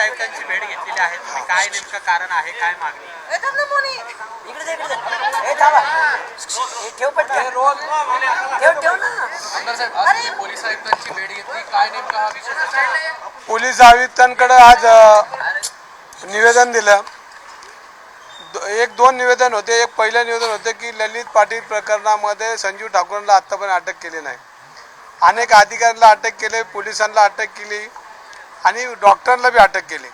आयुक्तांची भेट घेतलेली आहे. तुम्ही काय नेमकं कारण आहे काय मागणी? पोलीस आयुक्तांची भेट घेतली. काय नेमका हा विषय? कसा आहे? पोलीस आयुक्तांकडे आज निवेदन दिलं. दो- एक दोन निवेदन होते. एक पहिलं निवेदन होते की ललित पाटील प्रकरणामध्ये संजीव ठाकूरला आत्तापर्यंत अटक केली नाही. अनेक अधिकाऱ्यांना अटक केले पोलिसांना अटक केली. आणि डॉक्टरांना बी अटक केली.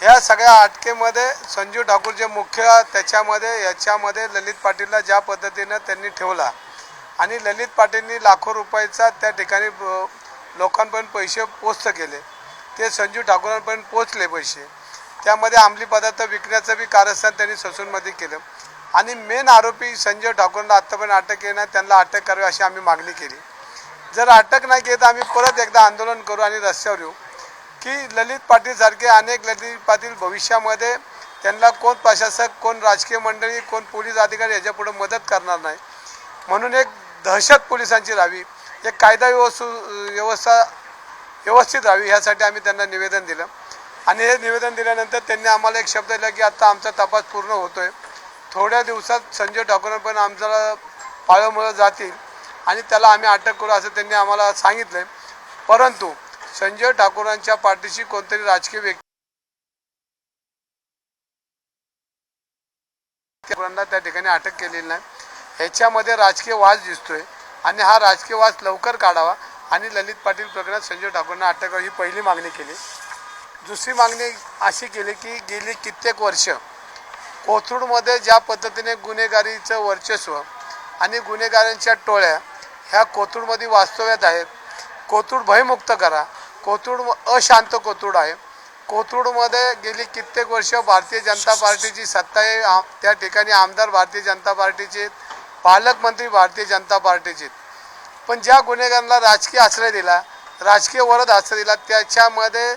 ह्या सगळ्या अटकेमध्ये संजीव ठाकूर जे मुख्य त्याच्यामध्ये याच्यामध्ये ललित पाटीलला ज्या पद्धतीनं त्यांनी ठेवला आणि ललित पाटीलनी लाखो रुपयाचा त्या ठिकाणी लोकांपर्यंत पैसे पोस्ट केले ते संजीव ठाकूरांपर्यंत पोचले पैसे. त्यामध्ये अंमली पदार्थ विकण्याचं बी कारस्थान त्यांनी ससूनमध्ये केलं. आणि मेन आरोपी संजय ठाकूरला आत्तापर्यंत अटक केली नाही त्यांना अटक करावी अशी आम्ही मागणी केली. जर अटक नाही केली तर आम्ही परत एकदा आंदोलन करू आणि रस्त्यावर येऊ. की ललित पाटील सारखे अनेक ललित पाटील भविष्यामध्ये त्यांना कोण प्रशासक कोण राजकीय मंडळी कोण पोलीस अधिकारी याच्यापुढे मदत करणार नाही. म्हणून एक दहशत पोलिसांची राहावी एक कायदा व्यवस्थ व्यवस्था व्यवस्थित राहावी ह्यासाठी आम्ही त्यांना निवेदन दिलं. आणि हे निवेदन दिल्यानंतर त्यांनी आम्हाला एक शब्द दिला की आता आमचा तपास पूर्ण होतोय. थोड्या दिवसात संजय ठाकूरांपर्यंत आमच्याला पाळमुळं जातील आणि त्याला आम्ही अटक करू असं त्यांनी आम्हाला सांगितलं परंतु संजय ठाकूरांच्या पाठीशी कोणतरी राजकीय व्यक्ती ठाकूरांना त्या ठिकाणी अटक केलेली नाही. ह्याच्यामध्ये राजकीय वाद दिसतोय आणि हा राजकीय वाद लवकर काढावा आणि ललित पाटील प्रकरणात संजय ठाकूरांना अटक करावी ही पहिली मागणी केली. दुसरी मागणी अशी केली की गेली कित्येक वर्ष कोथरूडमध्ये ज्या पद्धतीने गुन्हेगारीचं वर्चस्व आणि गुन्हेगारांच्या टोळ्या ह्या कोथरूडमध्ये वास्तव्यात आहेत. कोथरूड भयमुक्त करा. कोथरूड अशांत कोथरूड आहे. कोथरूडमध्ये गेली कित्येक वर्ष भारतीय जनता पार्टीची सत्ता आहे. त्या ठिकाणी आमदार भारतीय जनता पार्टीचे पालकमंत्री भारतीय जनता पार्टीचे पण ज्या गुन्हेगारांना राजकीय आश्रय दिला राजकीय वरद आश्रय दिला त्याच्यामध्ये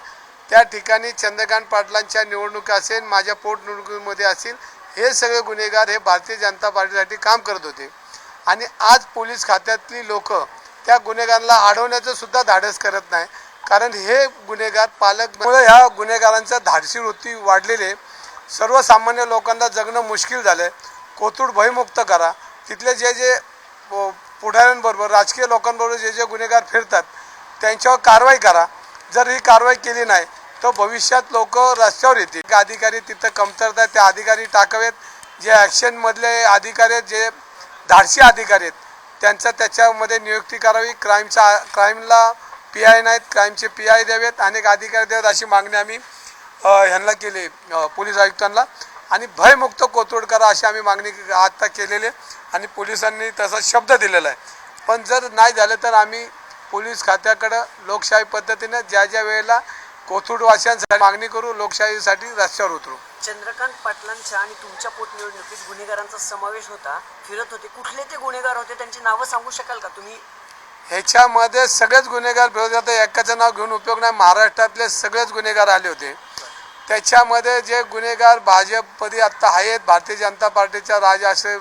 त्या ठिकाणी चंद्रकांत पाटलांच्या निवडणुका असेल माझ्या पोटनिवडणुकीमध्ये असेल हे सगळे गुन्हेगार हे भारतीय जनता पार्टीसाठी काम करत होते. आणि आज पोलीस खात्यातली लोक त्या गुन्हेगारांना अडवण्याचं सुद्धा धाडस करत नाही. कारण हे गुन्हेगार पालकमुळे ह्या गुन्हेगारांचं धाडसी वृत्ती वाढलेले सर्वसामान्य लोकांना जगणं मुश्किल झालं आहे कोथरूड भयमुक्त करा. तिथले जे जे पुढाऱ्यांबरोबर राजकीय लोकांबरोबर जे जे गुन्हेगार फिरतात त्यांच्यावर कारवाई करा. जर ही कारवाई केली नाही तर भविष्यात लोक रस्त्यावर येतील. अधिकारी तिथं कमतरता आहेत, ते अधिकारी टाकावेत. जे ॲक्शनमधले अधिकारी आहेत जे धाडसी अधिकारी आहेत त्यांचा त्याच्यामध्ये नियुक्ती करावी. क्राईमचा क्राईमला पी आय नाहीत क्राईमचे पी आय द्यावेत अनेक अधिकारी द्यावेत अशी मागणी आम्ही ह्यांना केली पोलीस आयुक्तांना. आणि भयमुक्त कोथरूड करा अशी आम्ही मागणी आत्ता केलेली आहे. आणि पोलिसांनी तसा शब्द दिलेला आहे. पण जर नाही झालं तर आम्ही पोलीस खात्याकडं लोकशाही पद्धतीनं ज्या ज्या वेळेला कोथरूडवासियांसाठी मागणी करू लोकशाहीसाठी रस्त्यावर उतरू. चंद्रकांत पाटलांच्या आणि तुमच्या पोटनिवडणुकीत गुन्हेगारांचा समावेश होता फिरत होते. कुठले ते गुन्हेगार होते? त्यांची नावं सांगू शकाल का? तुम्ही ह्याच्यामध्ये सगळेच गुन्हेगार फिरत एकाचं नाव घेऊन उपयोग नाही. महाराष्ट्रातले सगळेच गुन्हेगार आले होते. त्याच्यामध्ये जे गुन्हेगार भाजपमध्ये आत्ता आहेत भारतीय जनता पार्टीच्या राज असे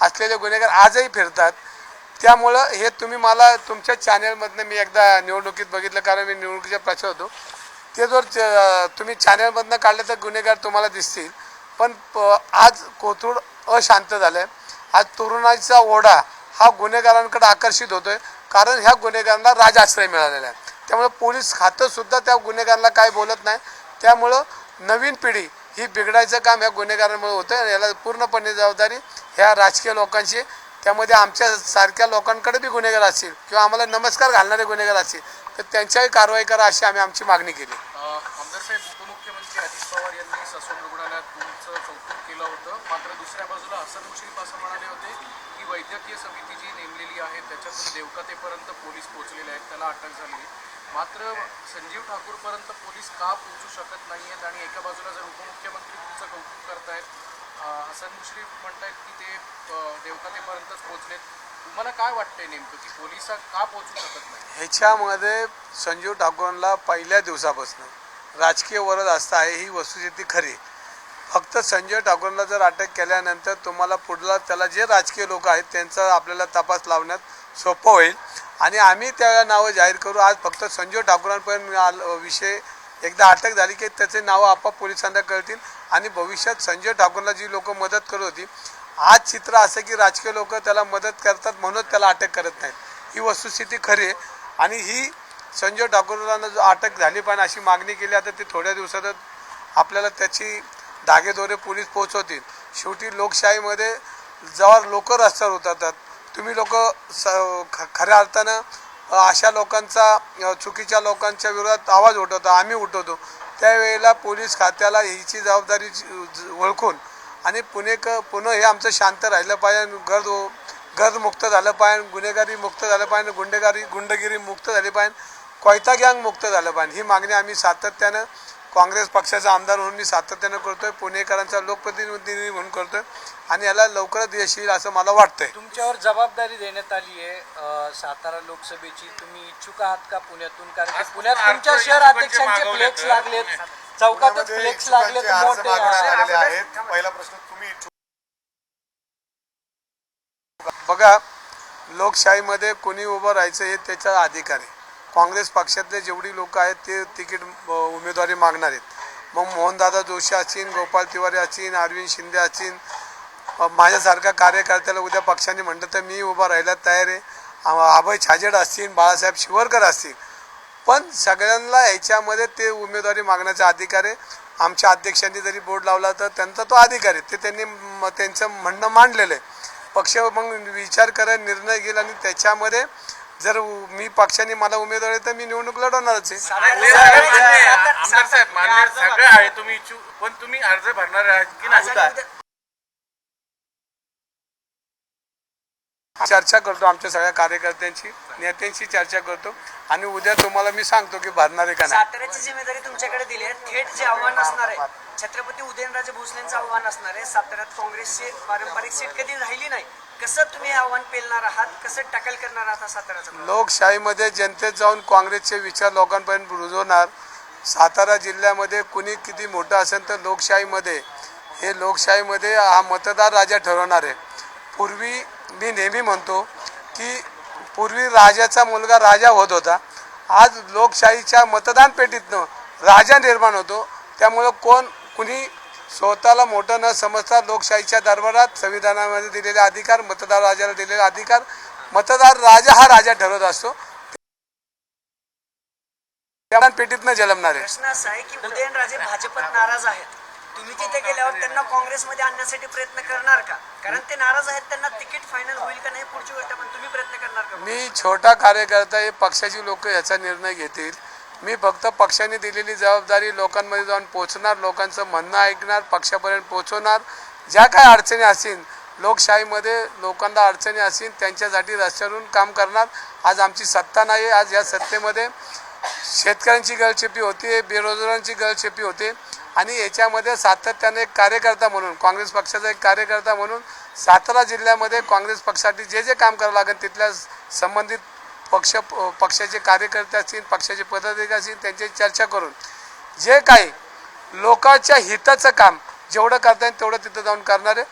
असलेले गुन्हेगार आजही फिरतात. त्यामुळं हे तुम्ही मला तुमच्या चॅनलमधनं मी एकदा निवडणुकीत बघितलं कारण मी निवडणुकीच्या प्रचार होतो. ते जर च- तुम्ही चॅनलमधनं काढले तर गुन्हेगार तुम्हाला दिसतील. पण प- आज कोथरूड अशांत झालं आहे आज तरुणाचा ओढा हा गुन्हेगारांकडे आकर्षित होतो आहे कारण ह्या गुन्हेगारांना राजाश्रय मिळालेला आहे. त्यामुळे पोलीस खातं सुद्धा त्या गुन्हेगारांना काय बोलत नाही. त्यामुळं नवीन पिढी ही बिघडायचं काम ह्या गुन्हेगारांमुळे होतं आणि याला पूर्णपणे जबाबदारी ह्या राजकीय लोकांची त्यामध्ये आमच्या सारख्या लोकांकडे बी गुन्हेगार असतील किंवा आम्हाला नमस्कार घालणारे गुन्हेगार असतील तर त्यांच्याही कारवाई करा अशी आम्ही आमची मागणी केली. आमदार साहेब उपमुख्यमंत्री अजित पवार यांनी ससून रुग्णालयात तुमचं कौतुक केलं होतं. मात्र दुसऱ्या बाजूला हसन मुश्रीफ असं म्हणाले होते वैद्यकीय समिती जी नेमलेली आहे. त्याच्यातून देवकातेपर्यंत पोलीस पोहोचलेले आहेत. त्याला अटक झाली मात्र संजीव ठाकूरपर्यंत पोलीस का पोहोचू शकत नाही आहेत आणि एका बाजूला जर उपमुख्यमंत्री तुमचं कौतुक करतायत अ, हसन मुश्रीफ म्हणतायत की ते देवकातेपर्यंतच पोहोचलेत. तुम्हाला काय वाटतंय नेमकं की पोलीस का पोहोचू शकत नाही? ह्याच्यामध्ये संजीव ठाकूरांना पहिल्या दिवसापासून राजकीय वरद असता आहे ही वस्तुस्थिती खरी फक्त संजय ठाकूरला जर अटक केल्यानंतर तुम्हाला पुढला त्याला जे राजकीय लोक आहेत त्यांचा आपल्याला तपास लावण्यात सोपं होईल. आणि आम्ही त्या नावं जाहीर करू. आज फक्त संजय ठाकूरांपर्यंत विषय. एकदा अटक झाली की त्याचे नावं आपोआप पोलिसांना कळतील आणि भविष्यात संजय ठाकूरला जी लोक मदत करत होती आज चित्र असं की राजकीय लोक त्याला मदत करतात म्हणून त्याला अटक करत नाहीत. ही वस्तुस्थिती खरी आहे. आणि ही संजय ठाकूरला जो अटक झाली पण अशी मागणी केली आता ती थोड्या दिवसातच आपल्याला त्याची धागेदोरे पोलीस पोहोचवतील. शेवटी लोकशाहीमध्ये जेव्हा लोक रस्त्यावर उतरतात. तुम्ही लोक स खऱ्या अर्थानं अशा लोकांचा चुकीच्या लोकांच्या विरोधात आवाज उठवतो आम्ही उठवतो. त्यावेळेला पोलीस खात्याला हिची जबाबदारी ओळखून आणि पुणे क पुन्हा हे आमचं शांत राहिलं पाहिजे. गर्द गर्दमुक्त झालं पाहिजे गुन्हेगारी मुक्त झालं पाहिजे गुंडेगारी गुंडगिरी मुक्त झाली पाहिजे कोयता गँग मुक्त झालं पाहिजे. ही मागणी आम्ही सातत्यानं काँग्रेस पक्षाचा आमदार म्हणून मी सातत्यानं करतोय पुणेकरांचा लोकप्रतिनिधी म्हणून करतोय आणि याला लवकरच यश येईल असं मला वाटतंय. तुमच्यावर जबाबदारी देण्यात आली आहे सातारा लोकसभेची. तुम्ही इच्छुक आहात का पुण्यातून? कारण की पुण्यात तुमच्या शहर अध्यक्षांचे फ्लेक्स लागलेत. चौकातच फ्लेक्स लागलेत मोठे झालेले आहेत. पहिला प्रश्न तुम्ही बघा लोकशाहीमध्ये कोणी उभं राहायचं हे त्याचा अधिकार आहे. काँग्रेस पक्षातले जेवढी लोक आहेत ते तिकीट उमेदवारी मागणार आहेत. मग मोहनदादा जोशी असीन गोपाळ तिवारी असीन अरविंद शिंदे असीन माझ्यासारख्या कार्यकर्त्याला उद्या पक्षाने म्हटलं तर मी उभा राहायला तयार आहे. अभय छाजेड असतील बाळासाहेब शिवरकर असतील. पण सगळ्यांना याच्यामध्ये ते उमेदवारी मागण्याचा अधिकार आहे. आमच्या अध्यक्षांनी जरी बोर्ड लावला तर त्यांचा तो अधिकार आहे. ते त्यांनी म- त्यांचं म्हणणं मांडलेलं आहे. पक्ष मग विचार करा निर्णय घेईल आणि त्याच्यामध्ये जर मी पक्षाने मला उमेदवारी तर मी निवडणूक लढवणारच आहे. आमदार साहेब मान्य सगळं आहे तुम्ही पण तुम्ही अर्ज भरणार आहात की नाही? चर्चा करतो आमच्या सगळ्या कार्यकर्त्यांची नेत्यांशी चर्चा करतो. आणि उद्या तुम्हाला मी सांगतो की भरणारे का नाही. साताऱ्याची जिम्मेदारी तुमच्याकडे दिली आहे. थेट जे आव्हान असणार आहे छत्रपती उदयनराजे भोसलेंचं आव्हान असणार आहे साताऱ्यात काँग्रेसची पारंपरिक सीट कधी राहिली नाही कसं तुम्ही आव्हान पेलणार आहात? कसं टॅकल करणार आहात साताऱ्याचं लोकशाहीमध्ये जनतेत जाऊन काँग्रेसचे विचार लोकांपर्यंत रुजवणार. सातारा जिल्ह्यामध्ये कुणी किती मोठं असेल तर लोकशाहीमध्ये. हे लोकशाहीमध्ये हा मतदार राजा ठरवणार आहे. पूर्वी मी नेहमी म्हणतो की पूर्वी राजाचा मुलगा राजा होत होता. आज लोकशाहीच्या मतदान पेटीतनं राजा निर्माण होतो. त्यामुळं कोण कुणी स्वतःला मोठं न समजता लोकशाहीच्या दरबारात संविधानामध्ये दिलेले अधिकार मतदार राजाला दिलेले अधिकार. मतदार राजा हा राजा ठरवत असतो. पेटीतनं जन्मणार. आहे प्रश्न असा आहे की उदयनराजे भाजपत नाराज आहेत. तुम्ही तिथे गेल्यावर त्यांना काँग्रेसमध्ये आणण्यासाठी प्रयत्न करणार का? कारण ते नाराज आहेत त्यांना तिकीट फायनल होईल का नाही पुढची गोष्ट पण तुम्ही प्रयत्न करणार का? मी छोटा कार्यकर्ता आहे पक्षाची लोक याचा निर्णय घेतील. मी फक्त पक्षाने दिलेली जबाबदारी लोकांमध्ये जाऊन पोहोचणार लोकांचं म्हणणं ऐकणार पक्षापर्यंत पोहोचवणार ज्या काय अडचणी असतील लोकशाहीमध्ये लोकांना अडचणी असतील त्यांच्यासाठी रस्त्यावरून काम करणार. आज आमची सत्ता नाही आहे आज या सत्तेमध्ये शेतकऱ्यांची गळचेपी होती बेरोजगारांची गळचेपी होते. आणि याच्यामध्ये सातत्याने एक कार्यकर्ता म्हणून काँग्रेस पक्षाचा एक कार्यकर्ता म्हणून सातारा जिल्ह्यामध्ये काँग्रेस पक्षासाठी जे जे काम करावं लागेल तिथल्या संबंधित पक्ष पक्षाचे कार्यकर्ते असतील पक्षाचे पदाधिकारी असतील त्यांच्याशी चर्चा करून जे काही लोकांच्या हिताचं काम जेवढं करता येईल तेवढं तिथं जाऊन करणार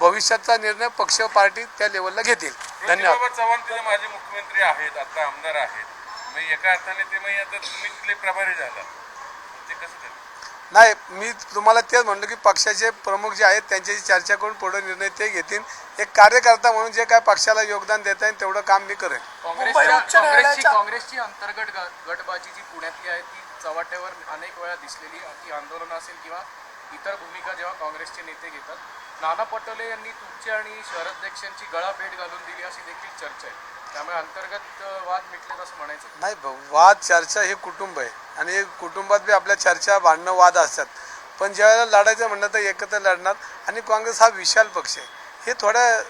भविष्याचा निर्णय पक्ष पार्टी त्या लेवलला घेतील. धन्यवाद. चव्हाण तिथे माझे मुख्यमंत्री आहेत आता आमदार आहेत. एका अर्थाने ते मग आता तुम्ही तिथले प्रभारी झाला. ते कसं नाही मी तुम्हाला तेच म्हणलं की पक्षाचे प्रमुख जे आहेत त्यांच्याशी चर्चा करून पुढे निर्णय ते घेतील. एक कार्यकर्ता म्हणून जे काय पक्षाला योगदान देता येईल तेवढं काम मी करेन. काँग्रेसची काँग्रेसची अंतर्गत ग- गटबाजी जी पुण्यातली आहे ती चव्हाट्यावर अनेक वेळा दिसलेली ती आंदोलन असेल किंवा इतर भूमिका जेव्हा काँग्रेसचे नेते घेतात. नाना पटोले यांनी तुमची आणि शहराध्यक्षांची गळाभेट घालून दिली अशी देखील चर्चा आहे. त्यामुळे अंतर्गत वाद मिटलेत असं म्हणायचं. नाही वाद चर्चा हे कुटुंब आहे. आणि कुटुंबात बी आपल्या चर्चा भांडणं वाद असतात. पण ज्यावेळेला लढायचं म्हणलं तर एकत्र लढणार आणि काँग्रेस हा विशाल पक्ष आहे. हे थोड्या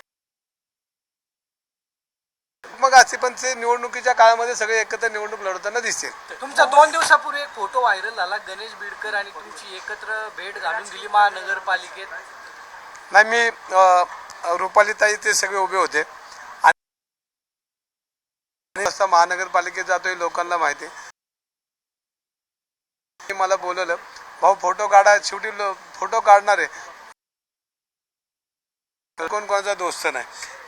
मग असते पण ते निवडणुकीच्या काळामध्ये सगळे एकत्र निवडणूक लढवताना दिसतील. तुमचा दोन दिवसापूर्वी एक फोटो व्हायरल झाला गणेश बिडकर आणि तुमची एकत्र भेट घालून दिली महानगरपालिकेत. नाही मी रुपालीताई ते सगळे उभे होते. आणि महानगरपालिकेत जातोय लोकांना माहिती मला बोलवलं भाऊ फोटो काढा शेवटी फोटो काढणार आहे. कोण कोणाचा दोस्त नाही.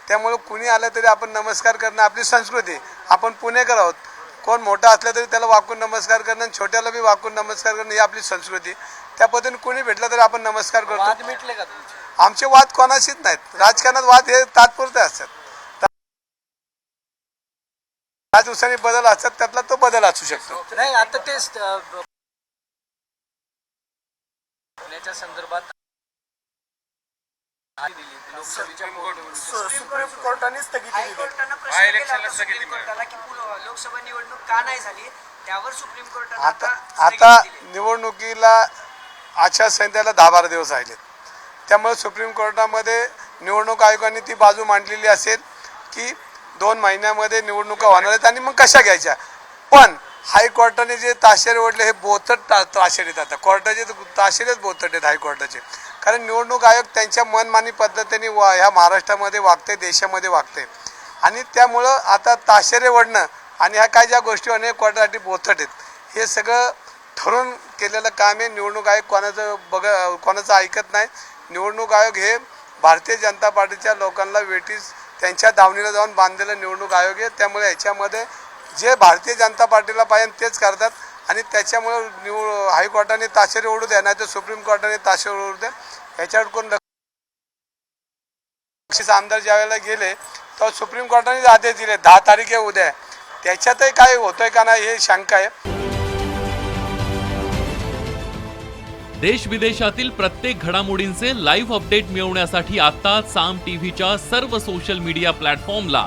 त्यामुळे कुणी आलं तरी आपण नमस्कार करणं आपली संस्कृती. आपण पुणेकर आहोत. कोण मोठा असला तरी त्याला वाकून नमस्कार करणं आणि छोट्याला बी वाकून नमस्कार करणं ही आपली संस्कृती. त्या पद्धतीने कोणी भेटलं तरी आपण नमस्कार करतो. आमचे वाद कोणाशीच नाहीत. राजकारणात वाद हे तात्पुरते असतात. दिवसांनी बदल असतात त्यातला तो बदल असू शकतो. नाही आता तेच पुण्याच्या संदर्भात दिली लोकसभेच्या पोटनिवडणुकीत. सुप्रीम कोर्टाने स्थगिती दिली हायकोर्टानं प्रश्न केला इलेक्शनला होता स्थगिती सुप्रीम मिळाली. कोर्टाला की पुल- लोकसभा निवडणूक का नाही झाली त्यावर सुप्रीम कोर्टानं आता आता. निवडणुकीला आचारसंहितेला दहा बारा दिवस राहिले त्यामुळे सुप्रीम कोर्टामध्ये निवडणूक आयोगाने ती बाजू मांडलेली असेल की दोन महिन्यामध्ये निवडणुका होणार आहेत आणि मग कशा घ्यायच्या पण हायकोर्टाने जे ताशेरे ओढले हे बोथट ता ताशेरे आता कोर्टाचे तर ताशेरेच बोथट आहेत हायकोर्टाचे कारण निवडणूक आयोग त्यांच्या मनमानी पद्धतीने वा ह्या महाराष्ट्रामध्ये वागते देशामध्ये वागते आणि त्यामुळं आता ताशेरे ओढणं आणि ह्या काय ज्या गोष्टी अनेक कोर्टासाठी बोथट आहेत हे सगळं ठरून केलेलं काम आहे. निवडणूक आयोग कोणाचं बघ कोणाचं ऐकत नाही. निवडणूक आयोग हे भारतीय जनता पार्टीच्या लोकांना वेटीस त्यांच्या दावणीला जाऊन बांधलेलं निवडणूक आयोग आहे. त्यामुळे याच्यामध्ये जे भारतीय जनता पार्टीला पाहिजे तेच करतात. आणि त्याच्यामुळे निवड हायकोर्टाने ताशेरी ओढू द्या नाही तर सुप्रीम कोर्टाने ताशेरी ओढू द्या. याच्यावर कोण बक्षीस आमदार ज्यावेळेला गेले तेव्हा सुप्रीम कोर्टाने आदेश दिले दहा तारीख आहे उद्या. त्याच्यातही काय होतंय का नाही हे शंका आहे. देश विदेशातील प्रत्येक घडामोडींचे लाईव्ह अपडेट मिळवण्यासाठी आता साम टीव्हीच्या सर्व सोशल मीडिया प्लॅटफॉर्मला